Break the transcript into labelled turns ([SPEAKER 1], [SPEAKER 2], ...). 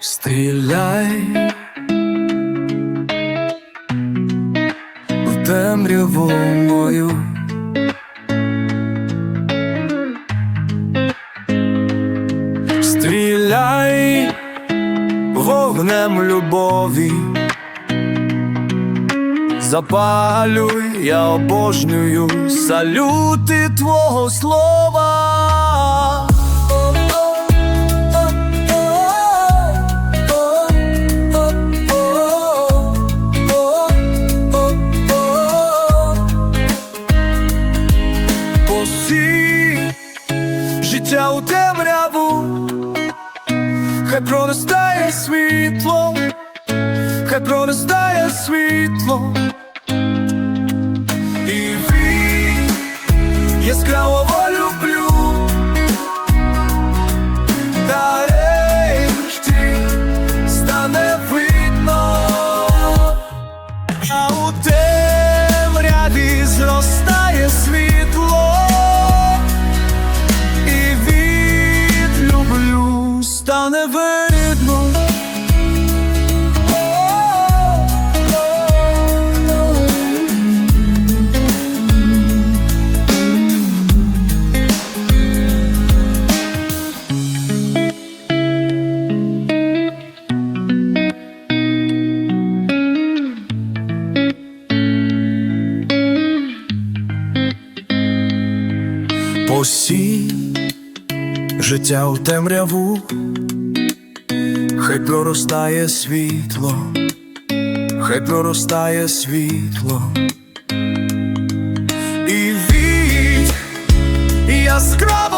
[SPEAKER 1] стріляй. В темряву мою. Стріляй вогнем любові, запалюй, я обожнюю салюти твого слова. Життя у темряву, хай проростає світло, хай проростає світло, Посій життя у темряву, хай проростає світло, хай проростає світло, і від яскраво